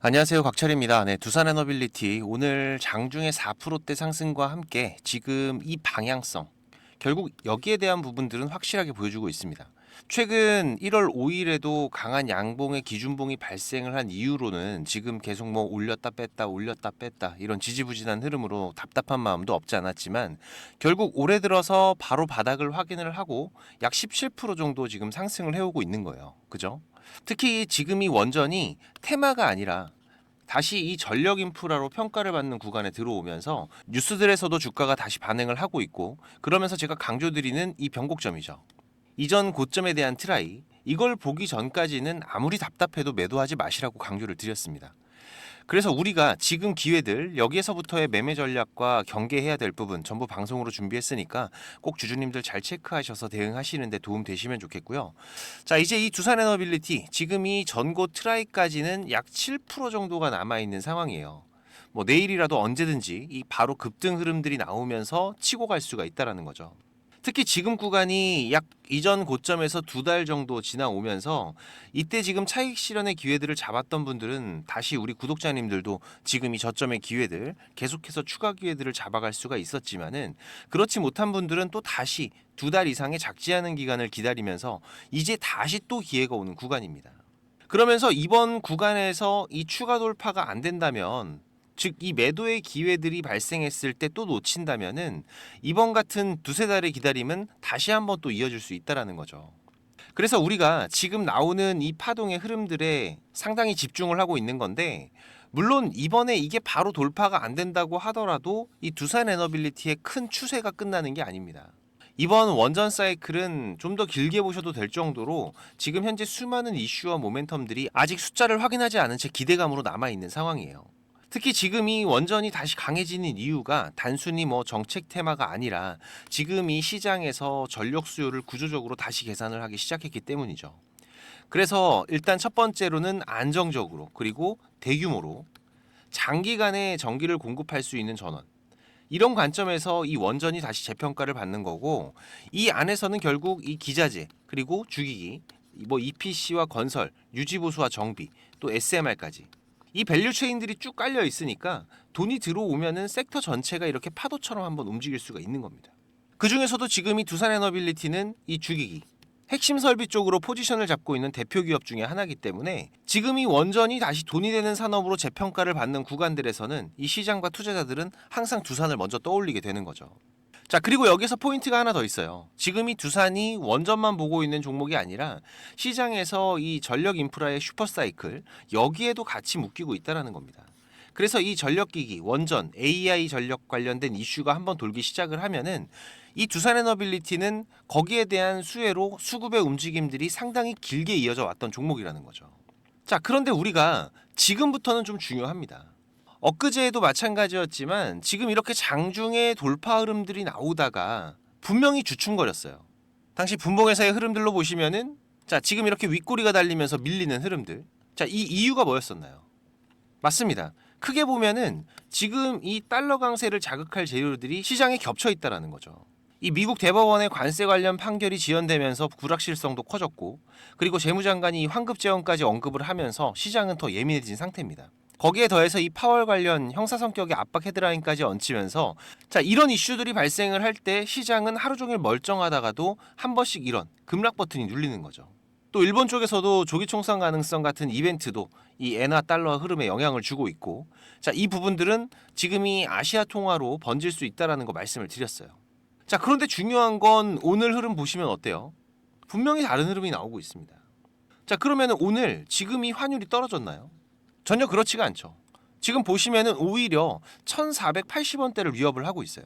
안녕하세요. 곽철입니다. 네, 두산 에너빌리티 오늘 장중의 4%대 상승과 함께 지금 이 방향성 결국 여기에 대한 부분들은 확실하게 보여주고 있습니다. 최근 1월 5일에도 강한 양봉의 기준봉이 발생을 한 이후로는 지금 계속 뭐 올렸다 뺐다 올렸다 뺐다 이런 지지부진한 흐름으로 답답한 마음도 없지 않았지만 결국 올해 들어서 바로 바닥을 확인을 하고 약 17% 정도 지금 상승을 해오고 있는 거예요. 그죠? 특히 지금 이 원전이 테마가 아니라 다시 이 전력 인프라로 평가를 받는 구간에 들어오면서 뉴스들에서도 주가가 다시 반응을 하고 있고 그러면서 제가 강조드리는 이 변곡점이죠. 이전 고점에 대한 트라이 이걸 보기 전까지는 아무리 답답해도 매도하지 마시라고 강조를 드렸습니다. 그래서 우리가 지금 기회들 여기에서부터의 매매 전략과 경계해야 될 부분 전부 방송으로 준비했으니까 꼭 주주님들 잘 체크하셔서 대응하시는데 도움 되시면 좋겠고요. 자 이제 이 두산 에너빌리티 지금 이 전고 트라이까지는 약 7% 정도가 남아 있는 상황이에요. 뭐 내일이라도 언제든지 이 바로 급등 흐름들이 나오면서 치고 갈 수가 있다라는 거죠. 특히 지금 구간이 약 이전 고점에서 두 달 정도 지나오면서 이때 지금 차익 실현의 기회들을 잡았던 분들은 다시 우리 구독자님들도 지금 이 저점의 기회들 계속해서 추가 기회들을 잡아갈 수가 있었지만은 그렇지 못한 분들은 또 다시 두 달 이상의 작지하는 기간을 기다리면서 이제 다시 또 기회가 오는 구간입니다. 그러면서 이번 구간에서 이 추가 돌파가 안 된다면 즉 이 매도의 기회들이 발생했을 때 또 놓친다면은 이번 같은 두세 달의 기다림은 다시 한번 또 이어질 수 있다라는 거죠. 그래서 우리가 지금 나오는 이 파동의 흐름들에 상당히 집중을 하고 있는 건데 물론 이번에 이게 바로 돌파가 안 된다고 하더라도 이 두산 에너빌리티의 큰 추세가 끝나는 게 아닙니다. 이번 원전 사이클은 좀 더 길게 보셔도 될 정도로 지금 현재 수많은 이슈와 모멘텀들이 아직 숫자를 확인하지 않은 채 기대감으로 남아 있는 상황이에요. 특히 지금 이 원전이 다시 강해지는 이유가 단순히 뭐 정책 테마가 아니라 지금 이 시장에서 전력 수요를 구조적으로 다시 계산을 하기 시작했기 때문이죠. 그래서 일단 첫 번째로는 안정적으로 그리고 대규모로 장기간의 전기를 공급할 수 있는 전원. 이런 관점에서 이 원전이 다시 재평가를 받는 거고 이 안에서는 결국 이 기자재 그리고 주기기 뭐 EPC와 건설, 유지보수와 정비, 또 SMR까지 이 밸류 체인들이 쭉 깔려 있으니까 돈이 들어오면은 섹터 전체가 이렇게 파도처럼 한번 움직일 수가 있는 겁니다. 그 중에서도 지금 이 두산 에너빌리티는 이 주기기 핵심 설비 쪽으로 포지션을 잡고 있는 대표 기업 중에 하나이기 때문에 지금 이 원전이 다시 돈이 되는 산업으로 재평가를 받는 구간들에서는 이 시장과 투자자들은 항상 두산을 먼저 떠올리게 되는 거죠. 자, 그리고 여기서 포인트가 하나 더 있어요. 지금 이 두산이 원전만 보고 있는 종목이 아니라 시장에서 이 전력 인프라의 슈퍼사이클 여기에도 같이 묶이고 있다라는 겁니다. 그래서 이 전력기기, 원전, AI 전력 관련된 이슈가 한번 돌기 시작을 하면은 이 두산 에너빌리티는 거기에 대한 수혜로 수급의 움직임들이 상당히 길게 이어져 왔던 종목이라는 거죠. 자, 그런데 우리가 지금부터는 좀 중요합니다. 엊그제에도 마찬가지였지만 지금 이렇게 장중에 돌파 흐름들이 나오다가 분명히 주춤거렸어요. 당시 분봉회사의 흐름들로 보시면은 자 지금 이렇게 윗꼬리가 달리면서 밀리는 흐름들. 자 이 이유가 뭐였었나요? 맞습니다. 크게 보면은 지금 이 달러 강세를 자극할 재료들이 시장에 겹쳐 있다라는 거죠. 이 미국 대법원의 관세 관련 판결이 지연되면서 불확실성도 커졌고 그리고 재무장관이 이 환급 재원까지 언급을 하면서 시장은 더 예민해진 상태입니다. 거기에 더해서 이 파월 관련 형사 성격의 압박 헤드라인까지 얹히면서 자 이런 이슈들이 발생을 할 때 시장은 하루 종일 멀쩡하다가도 한 번씩 이런 급락 버튼이 눌리는 거죠. 또 일본 쪽에서도 조기 총선 가능성 같은 이벤트도 이 엔화 달러 흐름에 영향을 주고 있고 자 이 부분들은 지금이 아시아 통화로 번질 수 있다라는 거 말씀을 드렸어요. 자 그런데 중요한 건 오늘 흐름 보시면 어때요? 분명히 다른 흐름이 나오고 있습니다. 자 그러면 오늘 지금 이 환율이 떨어졌나요? 전혀 그렇지가 않죠. 지금 보시면은 오히려 1,480원대를 위협을 하고 있어요.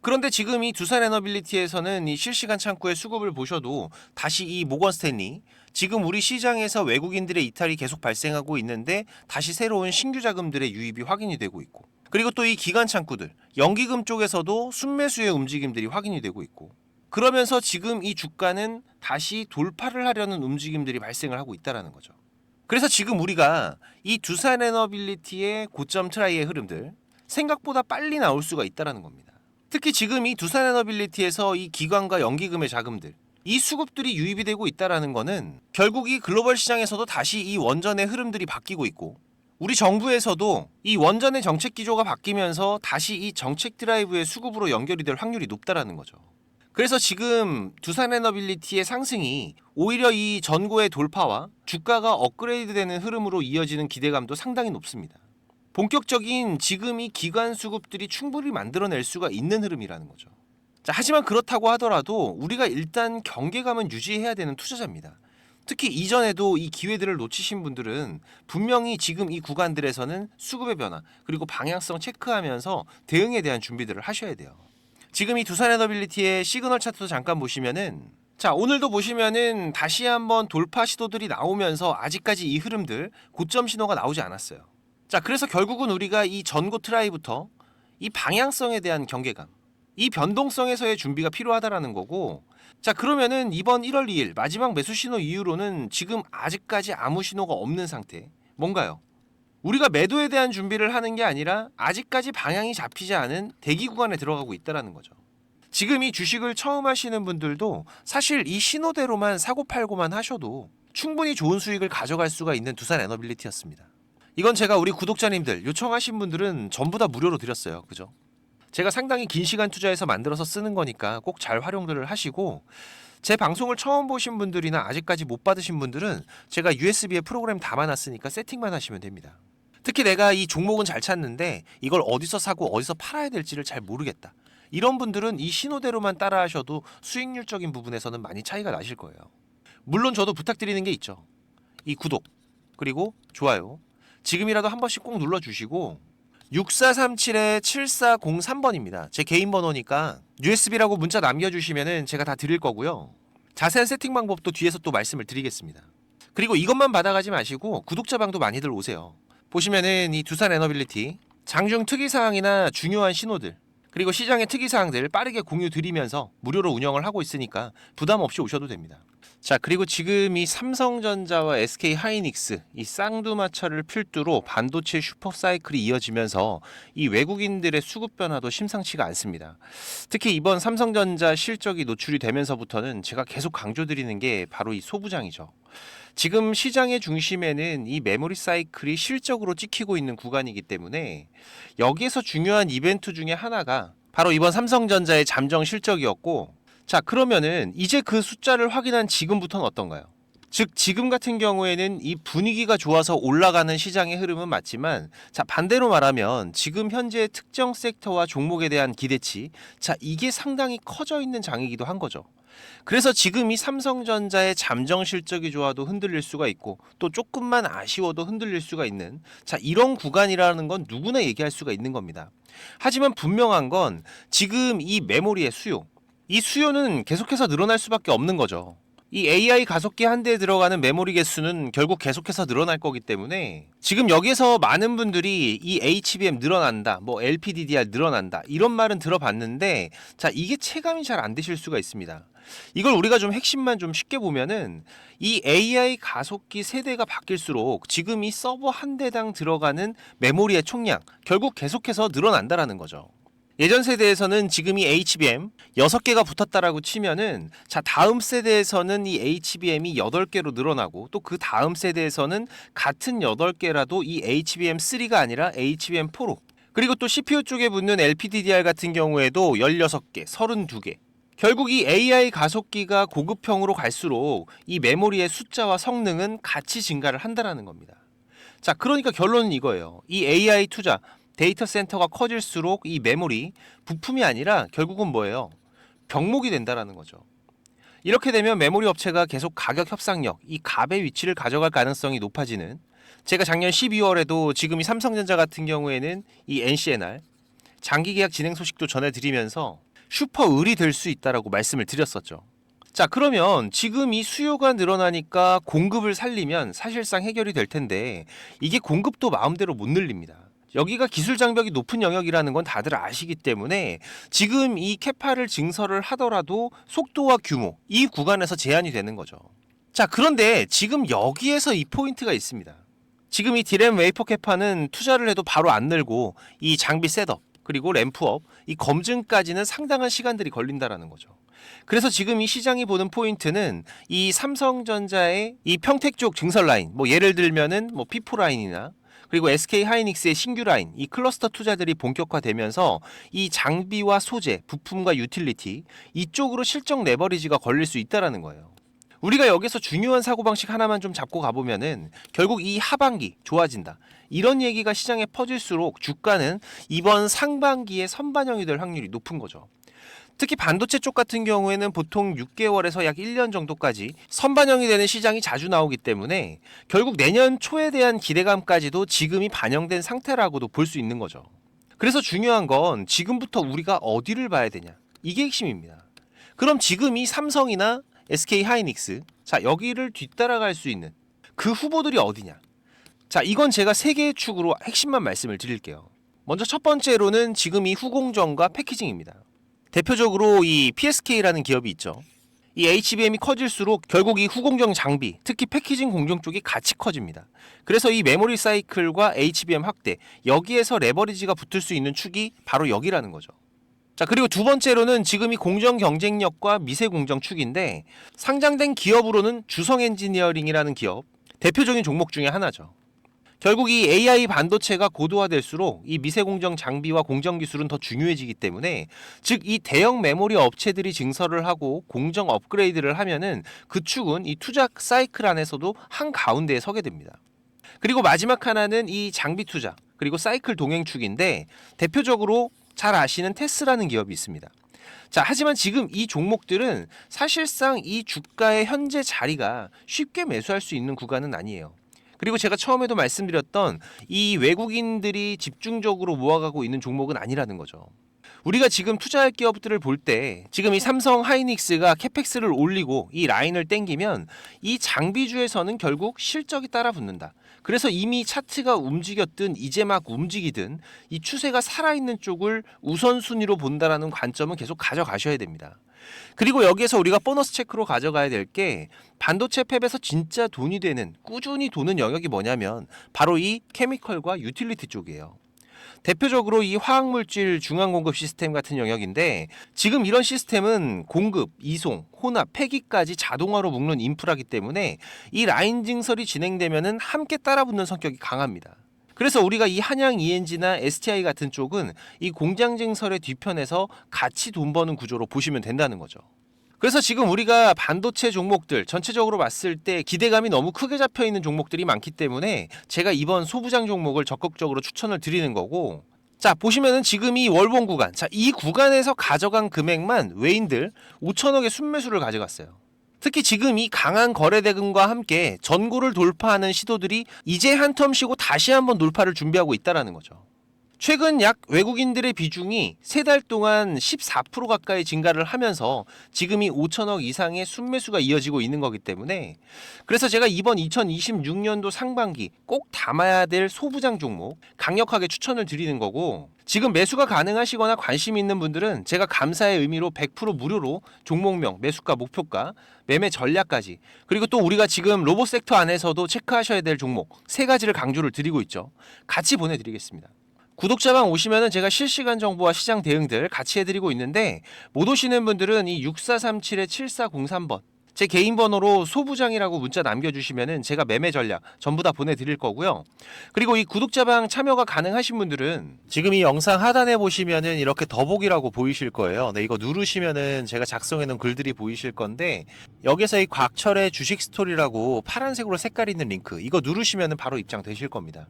그런데 지금 이 두산 에너빌리티에서는 이 실시간 창구의 수급을 보셔도 다시 이 모건 스탠리 지금 우리 시장에서 외국인들의 이탈이 계속 발생하고 있는데 다시 새로운 신규 자금들의 유입이 확인이 되고 있고 그리고 또 이 기관 창구들 연기금 쪽에서도 순매수의 움직임들이 확인이 되고 있고 그러면서 지금 이 주가는 다시 돌파를 하려는 움직임들이 발생을 하고 있다라는 거죠. 그래서 지금 우리가 이 두산 에너빌리티의 고점 트라이의 흐름들 생각보다 빨리 나올 수가 있다라는 겁니다. 특히 지금 이 두산 에너빌리티에서 이 기관과 연기금의 자금들 이 수급들이 유입이 되고 있다라는 거는 결국 이 글로벌 시장에서도 다시 이 원전의 흐름들이 바뀌고 있고 우리 정부에서도 이 원전의 정책 기조가 바뀌면서 다시 이 정책 드라이브의 수급으로 연결이 될 확률이 높다라는 거죠. 그래서 지금 두산 에너빌리티의 상승이 오히려 이 전고의 돌파와 주가가 업그레이드되는 흐름으로 이어지는 기대감도 상당히 높습니다. 본격적인 지금 이 기관 수급들이 충분히 만들어낼 수가 있는 흐름이라는 거죠. 자, 하지만 그렇다고 하더라도 우리가 일단 경계감은 유지해야 되는 투자자입니다. 특히 이전에도 이 기회들을 놓치신 분들은 분명히 지금 이 구간들에서는 수급의 변화 그리고 방향성 체크하면서 대응에 대한 준비들을 하셔야 돼요. 지금 이 두산 에너빌리티의 시그널 차트도 잠깐 보시면은 자 오늘도 보시면은 다시 한번 돌파 시도들이 나오면서 아직까지 이 흐름들 고점 신호가 나오지 않았어요. 자 그래서 결국은 우리가 이 전고 트라이부터 이 방향성에 대한 경계감, 이 변동성에서의 준비가 필요하다라는 거고 자 그러면은 이번 1월 2일 마지막 매수 신호 이후로는 지금 아직까지 아무 신호가 없는 상태 뭔가요? 우리가 매도에 대한 준비를 하는 게 아니라 아직까지 방향이 잡히지 않은 대기 구간에 들어가고 있다라는 거죠. 지금 이 주식을 처음 하시는 분들도 사실 이 신호대로만 사고 팔고만 하셔도 충분히 좋은 수익을 가져갈 수가 있는 두산 에너빌리티였습니다. 이건 제가 우리 구독자님들 요청하신 분들은 전부 다 무료로 드렸어요. 그죠? 제가 상당히 긴 시간 투자해서 만들어서 쓰는 거니까 꼭 잘 활용들을 하시고 제 방송을 처음 보신 분들이나 아직까지 못 받으신 분들은 제가 USB에 프로그램 담아놨으니까 세팅만 하시면 됩니다. 특히 내가 이 종목은 잘 찾는데 이걸 어디서 사고 어디서 팔아야 될지를 잘 모르겠다. 이런 분들은 이 신호대로만 따라하셔도 수익률적인 부분에서는 많이 차이가 나실 거예요. 물론 저도 부탁드리는 게 있죠. 이 구독 그리고 좋아요 지금이라도 한 번씩 꼭 눌러주시고 6437-7403번입니다. 제 개인 번호니까 USB라고 문자 남겨주시면은 제가 다 드릴 거고요. 자세한 세팅 방법도 뒤에서 또 말씀을 드리겠습니다. 그리고 이것만 받아가지 마시고 구독자 방도 많이들 오세요. 보시면은 이 두산 에너빌리티 장중 특이 사항이나 중요한 신호들 그리고 시장의 특이 사항들 빠르게 공유 드리면서 무료로 운영을 하고 있으니까 부담 없이 오셔도 됩니다. 자 그리고 지금 이 삼성전자와 SK 하이닉스 이 쌍두마차를 필두로 반도체 슈퍼 사이클이 이어지면서 이 외국인들의 수급 변화도 심상치가 않습니다. 특히 이번 삼성전자 실적이 노출이 되면서부터는 제가 계속 강조드리는 게 바로 이 소부장이죠. 지금 시장의 중심에는 이 메모리 사이클이 실적으로 찍히고 있는 구간이기 때문에 여기에서 중요한 이벤트 중에 하나가 바로 이번 삼성전자의 잠정 실적이었고 자 그러면은 이제 그 숫자를 확인한 지금부터는 어떤가요? 즉 지금 같은 경우에는 이 분위기가 좋아서 올라가는 시장의 흐름은 맞지만 자 반대로 말하면 지금 현재 특정 섹터와 종목에 대한 기대치 자 이게 상당히 커져 있는 장이기도 한 거죠. 그래서 지금 이 삼성전자의 잠정 실적이 좋아도 흔들릴 수가 있고 또 조금만 아쉬워도 흔들릴 수가 있는 자 이런 구간이라는 건 누구나 얘기할 수가 있는 겁니다. 하지만 분명한 건 지금 이 메모리의 수요 이 수요는 계속해서 늘어날 수밖에 없는 거죠. 이 AI 가속기 한 대에 들어가는 메모리 개수는 결국 계속해서 늘어날 거기 때문에 지금 여기서 많은 분들이 이 HBM 늘어난다, 뭐 LPDDR 늘어난다 이런 말은 들어봤는데 자 이게 체감이 잘 안 되실 수가 있습니다. 이걸 우리가 좀 핵심만 좀 쉽게 보면은 이 AI 가속기 세대가 바뀔수록 지금 이 서버 한 대당 들어가는 메모리의 총량 결국 계속해서 늘어난다라는 거죠. 예전 세대에서는 지금 이 HBM 6개가 붙었다라고 치면은 자 다음 세대에서는 이 HBM이 8개로 늘어나고 또 그 다음 세대에서는 같은 8개라도 이 HBM3가 아니라 HBM4로 그리고 또 CPU 쪽에 붙는 LPDDR 같은 경우에도 16개, 32개 결국 이 AI 가속기가 고급형으로 갈수록 이 메모리의 숫자와 성능은 같이 증가를 한다라는 겁니다. 자, 그러니까 결론은 이거예요. 이 AI 투자 데이터 센터가 커질수록 이 메모리 부품이 아니라 결국은 뭐예요? 병목이 된다라는 거죠. 이렇게 되면 메모리 업체가 계속 가격 협상력, 이 갑의 위치를 가져갈 가능성이 높아지는 제가 작년 12월에도 지금 이 삼성전자 같은 경우에는 이 NCNR 장기 계약 진행 소식도 전해드리면서 슈퍼 을이 될 수 있다라고 말씀을 드렸었죠. 자, 그러면 지금 이 수요가 늘어나니까 공급을 살리면 사실상 해결이 될 텐데 이게 공급도 마음대로 못 늘립니다. 여기가 기술 장벽이 높은 영역이라는 건 다들 아시기 때문에 지금 이 캐파를 증설을 하더라도 속도와 규모 이 구간에서 제한이 되는 거죠. 자, 그런데 지금 여기에서 이 포인트가 있습니다. 지금 이 디램 웨이퍼 캐파는 투자를 해도 바로 안 늘고 이 장비 셋업 그리고 램프업 이 검증까지는 상당한 시간들이 걸린다라는 거죠. 그래서 지금 이 시장이 보는 포인트는 이 삼성전자의 이 평택 쪽 증설 라인 뭐 예를 들면은 뭐 피포 라인이나 그리고 SK 하이닉스의 신규 라인, 이 클러스터 투자들이 본격화되면서 이 장비와 소재, 부품과 유틸리티 이쪽으로 실적 레버리지가 걸릴 수 있다라는 거예요. 우리가 여기서 중요한 사고방식 하나만 좀 잡고 가보면은 결국 이 하반기 좋아진다. 이런 얘기가 시장에 퍼질수록 주가는 이번 상반기에 선반영이 될 확률이 높은 거죠. 특히 반도체 쪽 같은 경우에는 보통 6개월에서 약 1년 정도까지 선반영이 되는 시장이 자주 나오기 때문에 결국 내년 초에 대한 기대감까지도 지금이 반영된 상태라고도 볼 수 있는 거죠. 그래서 중요한 건 지금부터 우리가 어디를 봐야 되냐. 이게 핵심입니다. 그럼 지금 이 삼성이나 SK 하이닉스 자 여기를 뒤따라갈 수 있는 그 후보들이 어디냐? 자 이건 제가 세 개의 축으로 핵심만 말씀을 드릴게요. 먼저 첫 번째로는 지금 이 후공정과 패키징입니다. 대표적으로 이 PSK라는 기업이 있죠. 이 HBM이 커질수록 결국 이 후공정 장비, 특히 패키징 공정 쪽이 같이 커집니다. 그래서 이 메모리 사이클과 HBM 확대, 여기에서 레버리지가 붙을 수 있는 축이 바로 여기라는 거죠. 자, 그리고 두 번째로는 지금 이 공정 경쟁력과 미세 공정 축인데 상장된 기업으로는 주성 엔지니어링이라는 기업, 대표적인 종목 중에 하나죠. 결국 이 AI 반도체가 고도화될수록 이 미세 공정 장비와 공정 기술은 더 중요해지기 때문에 즉 이 대형 메모리 업체들이 증설을 하고 공정 업그레이드를 하면은 그 축은 이 투자 사이클 안에서도 한 가운데에 서게 됩니다. 그리고 마지막 하나는 이 장비 투자 그리고 사이클 동행 축인데 대표적으로 잘 아시는 테스라는 기업이 있습니다. 자, 하지만 지금 이 종목들은 사실상 이 주가의 현재 자리가 쉽게 매수할 수 있는 구간은 아니에요. 그리고 제가 처음에도 말씀드렸던 이 외국인들이 집중적으로 모아가고 있는 종목은 아니라는 거죠. 우리가 지금 투자할 기업들을 볼 때 지금 이 삼성 하이닉스가 캐펙스를 올리고 이 라인을 땡기면 이 장비주에서는 결국 실적이 따라 붙는다. 그래서 이미 차트가 움직였든 이제 막 움직이든 이 추세가 살아있는 쪽을 우선순위로 본다라는 관점은 계속 가져가셔야 됩니다. 그리고 여기에서 우리가 보너스 체크로 가져가야 될 게 반도체 팹에서 진짜 돈이 되는 꾸준히 도는 영역이 뭐냐면 바로 이 케미컬과 유틸리티 쪽이에요. 대표적으로 이 화학물질 중앙 공급 시스템 같은 영역인데 지금 이런 시스템은 공급, 이송, 혼합, 폐기까지 자동화로 묶는 인프라기 때문에 이 라인 증설이 진행되면은 함께 따라붙는 성격이 강합니다. 그래서 우리가 이 한양 ENG나 STI 같은 쪽은 이 공장 증설의 뒤편에서 같이 돈 버는 구조로 보시면 된다는 거죠. 그래서 지금 우리가 반도체 종목들 전체적으로 봤을 때 기대감이 너무 크게 잡혀 있는 종목들이 많기 때문에 제가 이번 소부장 종목을 적극적으로 추천을 드리는 거고 자 보시면은 지금 이 월봉 구간 자 이 구간에서 가져간 금액만 외인들 5천억의 순매수를 가져갔어요. 특히 지금 이 강한 거래 대금과 함께 전고를 돌파하는 시도들이 이제 한 텀 쉬고 다시 한번 돌파를 준비하고 있다라는 거죠. 최근 약 외국인들의 비중이 세 달 동안 14% 가까이 증가를 하면서 지금이 5천억 이상의 순매수가 이어지고 있는 거기 때문에 그래서 제가 이번 2026년도 상반기 꼭 담아야 될 소부장 종목 강력하게 추천을 드리는 거고 지금 매수가 가능하시거나 관심 있는 분들은 제가 감사의 의미로 100% 무료로 종목명, 매수가, 목표가, 매매 전략까지 그리고 또 우리가 지금 로봇 섹터 안에서도 체크하셔야 될 종목 세 가지를 강조를 드리고 있죠. 같이 보내드리겠습니다. 구독자방 오시면은 제가 실시간 정보와 시장 대응들 같이 해드리고 있는데 못 오시는 분들은 이 6437에 7403번 제 개인 번호로 소부장이라고 문자 남겨주시면은 제가 매매 전략 전부 다 보내드릴 거고요. 그리고 이 구독자방 참여가 가능하신 분들은 지금 이 영상 하단에 보시면은 이렇게 더보기라고 보이실 거예요. 네, 이거 누르시면은 제가 작성해놓은 글들이 보이실 건데 여기서 이 곽철의 주식 스토리라고 파란색으로 색깔 있는 링크 이거 누르시면은 바로 입장 되실 겁니다.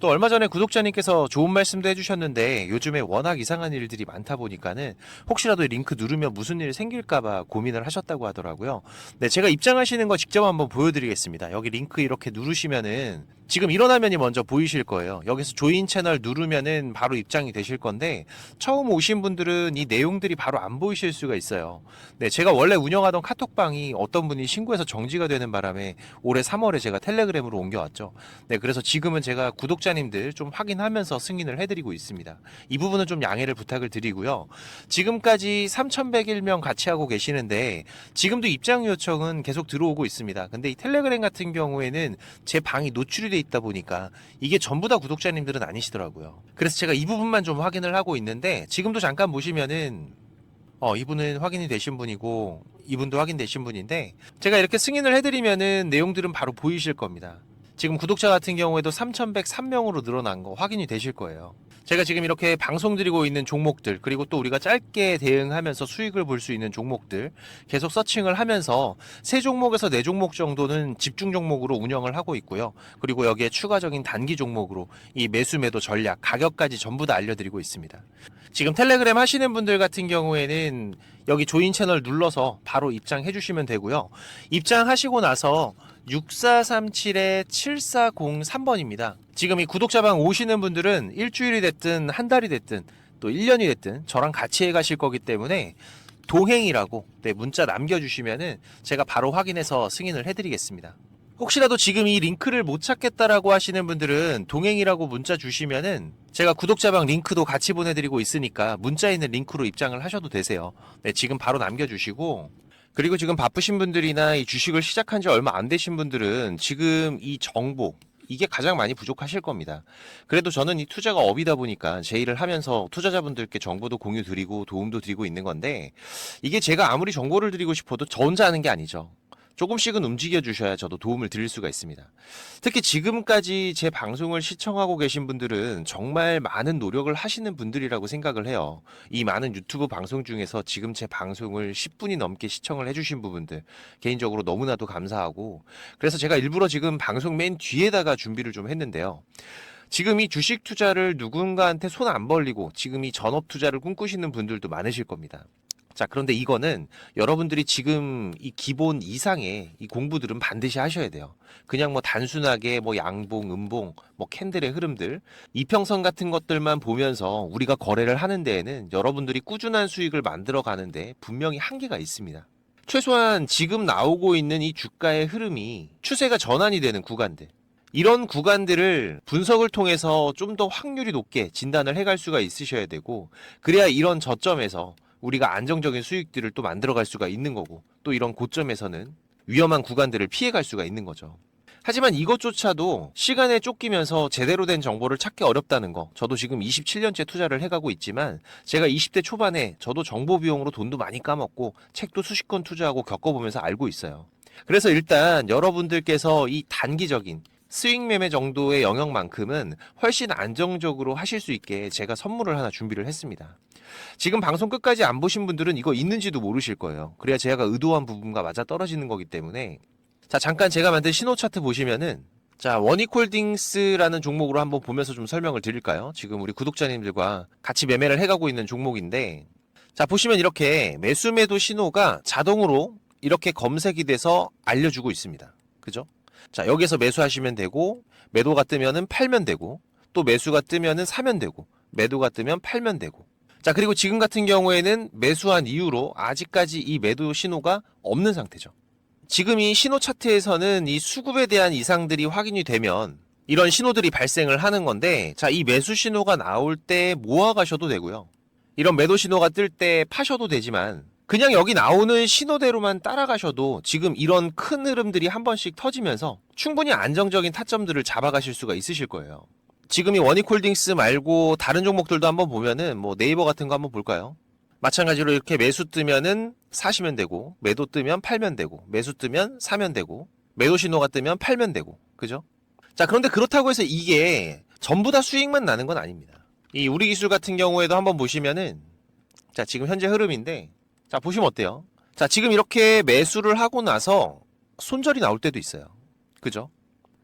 또 얼마 전에 구독자님께서 좋은 말씀도 해주셨는데 요즘에 워낙 이상한 일들이 많다 보니까는 혹시라도 이 링크 누르면 무슨 일 생길까봐 고민을 하셨다고 하더라고요. 네, 제가 입장하시는 거 직접 한번 보여드리겠습니다. 여기 링크 이렇게 누르시면은 지금 이런 화면이 먼저 보이실 거예요. 여기서 조인 채널 누르면은 바로 입장이 되실 건데 처음 오신 분들은 이 내용들이 바로 안 보이실 수가 있어요. 네, 제가 원래 운영하던 카톡방이 어떤 분이 신고해서 정지가 되는 바람에 올해 3월에 제가 텔레그램으로 옮겨왔죠. 네, 그래서 지금은 제가 구독자님들 좀 확인하면서 승인을 해드리고 있습니다. 이 부분은 좀 양해를 부탁을 드리고요. 지금까지 3,101명 같이 하고 계시는데 지금도 입장 요청은 계속 들어오고 있습니다. 근데 이 텔레그램 같은 경우에는 제 방이 노출이 돼 있다 보니까 이게 전부 다 구독자님들은 아니시더라고요. 그래서 제가 이 부분만 좀 확인을 하고 있는데 지금도 잠깐 보시면은 어, 이분은 확인이 되신 분이고 이분도 확인되신 분인데 제가 이렇게 승인을 해드리면은 내용들은 바로 보이실 겁니다. 지금 구독자 같은 경우에도 3,103명으로 늘어난 거 확인이 되실 거예요. 제가 지금 이렇게 방송 드리고 있는 종목들 그리고 또 우리가 짧게 대응하면서 수익을 볼 수 있는 종목들 계속 서칭을 하면서 세 종목에서 네 종목 정도는 집중 종목으로 운영을 하고 있고요. 그리고 여기에 추가적인 단기 종목으로 이 매수 매도 전략 가격까지 전부 다 알려드리고 있습니다. 지금 텔레그램 하시는 분들 같은 경우에는 여기 조인 채널 눌러서 바로 입장해 주시면 되고요. 입장하시고 나서 6437에 7403번입니다. 지금 이 구독자방 오시는 분들은 일주일이 됐든 한 달이 됐든 또 1년이 됐든 저랑 같이 해 가실 거기 때문에 동행이라고 네, 문자 남겨주시면은 제가 바로 확인해서 승인을 해드리겠습니다. 혹시라도 지금 이 링크를 못 찾겠다라고 하시는 분들은 동행이라고 문자 주시면은 제가 구독자방 링크도 같이 보내드리고 있으니까 문자에 있는 링크로 입장을 하셔도 되세요. 네, 지금 바로 남겨주시고 그리고 지금 바쁘신 분들이나 이 주식을 시작한 지 얼마 안 되신 분들은 지금 이 정보 이게 가장 많이 부족하실 겁니다. 그래도 저는 이 투자가 업이다 보니까 제 일을 하면서 투자자분들께 정보도 공유 드리고 도움도 드리고 있는 건데 이게 제가 아무리 정보를 드리고 싶어도 저 혼자 하는 게 아니죠. 조금씩은 움직여 주셔야 저도 도움을 드릴 수가 있습니다. 특히 지금까지 제 방송을 시청하고 계신 분들은 정말 많은 노력을 하시는 분들이라고 생각을 해요. 이 많은 유튜브 방송 중에서 지금 제 방송을 10분이 넘게 시청을 해주신 부분들 개인적으로 너무나도 감사하고 그래서 제가 일부러 지금 방송 맨 뒤에다가 준비를 좀 했는데요. 지금 이 주식 투자를 누군가한테 손 안 벌리고 지금 이 전업 투자를 꿈꾸시는 분들도 많으실 겁니다. 자, 그런데 이거는 여러분들이 지금 이 기본 이상의 이 공부들은 반드시 하셔야 돼요. 그냥 뭐 단순하게 뭐 양봉, 음봉, 뭐 캔들의 흐름들, 이평선 같은 것들만 보면서 우리가 거래를 하는 데에는 여러분들이 꾸준한 수익을 만들어 가는데 분명히 한계가 있습니다. 최소한 지금 나오고 있는 이 주가의 흐름이 추세가 전환이 되는 구간들. 이런 구간들을 분석을 통해서 좀 더 확률이 높게 진단을 해갈 수가 있으셔야 되고, 그래야 이런 저점에서 우리가 안정적인 수익들을 또 만들어갈 수가 있는 거고, 또 이런 고점에서는 위험한 구간들을 피해갈 수가 있는 거죠. 하지만 이것조차도 시간에 쫓기면서 제대로 된 정보를 찾기 어렵다는 거. 저도 지금 27년째 투자를 해가고 있지만 제가 20대 초반에 저도 정보 비용으로 돈도 많이 까먹고 책도 수십 권 투자하고 겪어보면서 알고 있어요. 그래서 일단 여러분들께서 이 단기적인 스윙 매매 정도의 영역만큼은 훨씬 안정적으로 하실 수 있게 제가 선물을 하나 준비를 했습니다. 지금 방송 끝까지 안 보신 분들은 이거 있는지도 모르실 거예요. 그래야 제가 의도한 부분과 맞아 떨어지는 거기 때문에 자, 잠깐 제가 만든 신호 차트 보시면은 자, 원익홀딩스라는 종목으로 한번 보면서 좀 설명을 드릴까요? 지금 우리 구독자님들과 같이 매매를 해가고 있는 종목인데 자, 보시면 이렇게 매수 매도 신호가 자동으로 이렇게 검색이 돼서 알려주고 있습니다. 그죠? 자, 여기서 매수하시면 되고 매도가 뜨면은 팔면 되고 또 매수가 뜨면은 사면 되고 매도가 뜨면 팔면 되고 자, 그리고 지금 같은 경우에는 매수한 이후로 아직까지 이 매도 신호가 없는 상태죠. 지금 이 신호 차트에서는 이 수급에 대한 이상들이 확인이 되면 이런 신호들이 발생을 하는 건데 자, 이 매수 신호가 나올 때 모아 가셔도 되고요. 이런 매도 신호가 뜰 때 파셔도 되지만 그냥 여기 나오는 신호대로만 따라가셔도 지금 이런 큰 흐름들이 한 번씩 터지면서 충분히 안정적인 타점들을 잡아가실 수가 있으실 거예요. 지금 이 원익홀딩스 말고 다른 종목들도 한번 보면은 뭐 네이버 같은 거 한번 볼까요? 마찬가지로 이렇게 매수 뜨면은 사시면 되고 매도 뜨면 팔면 되고 매수 뜨면 사면 되고 매도 신호가 뜨면 팔면 되고 그죠? 자 그런데 그렇다고 해서 이게 전부 다 수익만 나는 건 아닙니다. 이 우리 기술 같은 경우에도 한번 보시면은 자 지금 현재 흐름인데 자 보시면 어때요? 자 지금 이렇게 매수를 하고 나서 손절이 나올 때도 있어요. 그죠?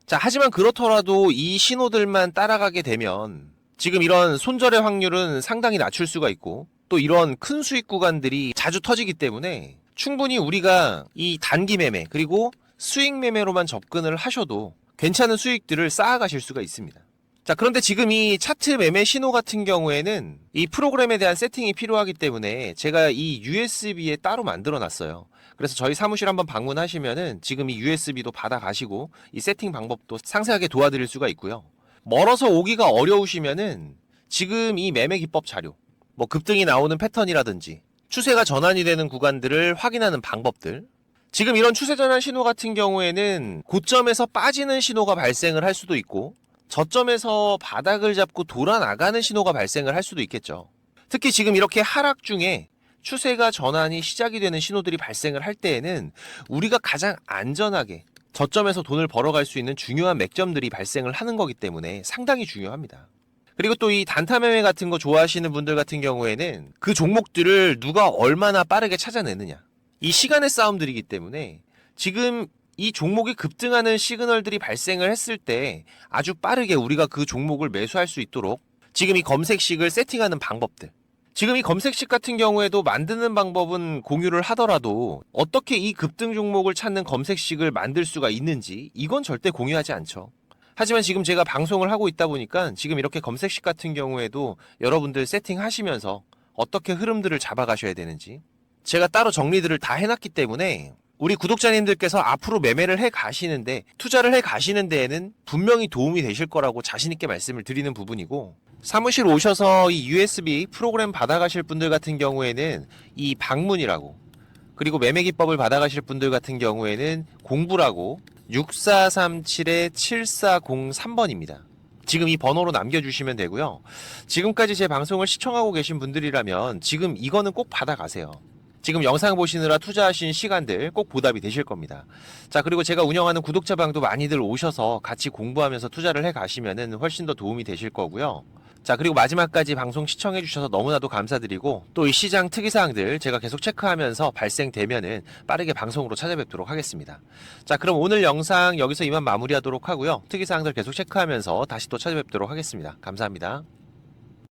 자 하지만 그렇더라도 이 신호들만 따라가게 되면 지금 이런 손절의 확률은 상당히 낮출 수가 있고 또 이런 큰 수익 구간들이 자주 터지기 때문에 충분히 우리가 이 단기 매매 그리고 수익 매매로만 접근을 하셔도 괜찮은 수익들을 쌓아가실 수가 있습니다. 자, 그런데 지금 이 차트 매매 신호 같은 경우에는 이 프로그램에 대한 세팅이 필요하기 때문에 제가 이 USB에 따로 만들어 놨어요. 그래서 저희 사무실 한번 방문하시면은 지금 이 USB도 받아 가시고 이 세팅 방법도 상세하게 도와드릴 수가 있고요. 멀어서 오기가 어려우시면은 지금 이 매매 기법 자료, 뭐 급등이 나오는 패턴이라든지 추세가 전환이 되는 구간들을 확인하는 방법들 지금 이런 추세 전환 신호 같은 경우에는 고점에서 빠지는 신호가 발생을 할 수도 있고 저점에서 바닥을 잡고 돌아 나가는 신호가 발생을 할 수도 있겠죠. 특히 지금 이렇게 하락 중에 추세가 전환이 시작이 되는 신호들이 발생을 할 때에는 우리가 가장 안전하게 저점에서 돈을 벌어갈 수 있는 중요한 맥점들이 발생을 하는 거기 때문에 상당히 중요합니다. 그리고 또 이 단타 매매 같은 거 좋아하시는 분들 같은 경우에는 그 종목들을 누가 얼마나 빠르게 찾아내느냐. 이 시간의 싸움들이기 때문에 지금 이 종목이 급등하는 시그널들이 발생을 했을 때 아주 빠르게 우리가 그 종목을 매수할 수 있도록 지금 이 검색식을 세팅하는 방법들. 지금 이 검색식 같은 경우에도 만드는 방법은 공유를 하더라도 어떻게 이 급등 종목을 찾는 검색식을 만들 수가 있는지 이건 절대 공유하지 않죠. 하지만 지금 제가 방송을 하고 있다 보니까 지금 이렇게 검색식 같은 경우에도 여러분들 세팅하시면서 어떻게 흐름들을 잡아가셔야 되는지 제가 따로 정리들을 다 해놨기 때문에 우리 구독자님들께서 앞으로 매매를 해 가시는데 투자를 해 가시는 데에는 분명히 도움이 되실 거라고 자신 있게 말씀을 드리는 부분이고 사무실 오셔서 이 USB 프로그램 받아가실 분들 같은 경우에는 이 방문이라고 그리고 매매 기법을 받아가실 분들 같은 경우에는 공부라고 6437-7403번입니다. 지금 이 번호로 남겨주시면 되고요. 지금까지 제 방송을 시청하고 계신 분들이라면 지금 이거는 꼭 받아가세요. 지금 영상 보시느라 투자하신 시간들 꼭 보답이 되실 겁니다. 자, 그리고 제가 운영하는 구독자 방도 많이들 오셔서 같이 공부하면서 투자를 해 가시면은 훨씬 더 도움이 되실 거고요. 자, 그리고 마지막까지 방송 시청해 주셔서 너무나도 감사드리고 또 이 시장 특이 사항들 제가 계속 체크하면서 발생되면은 빠르게 방송으로 찾아뵙도록 하겠습니다. 자, 그럼 오늘 영상 여기서 이만 마무리하도록 하고요. 특이 사항들 계속 체크하면서 다시 또 찾아뵙도록 하겠습니다. 감사합니다.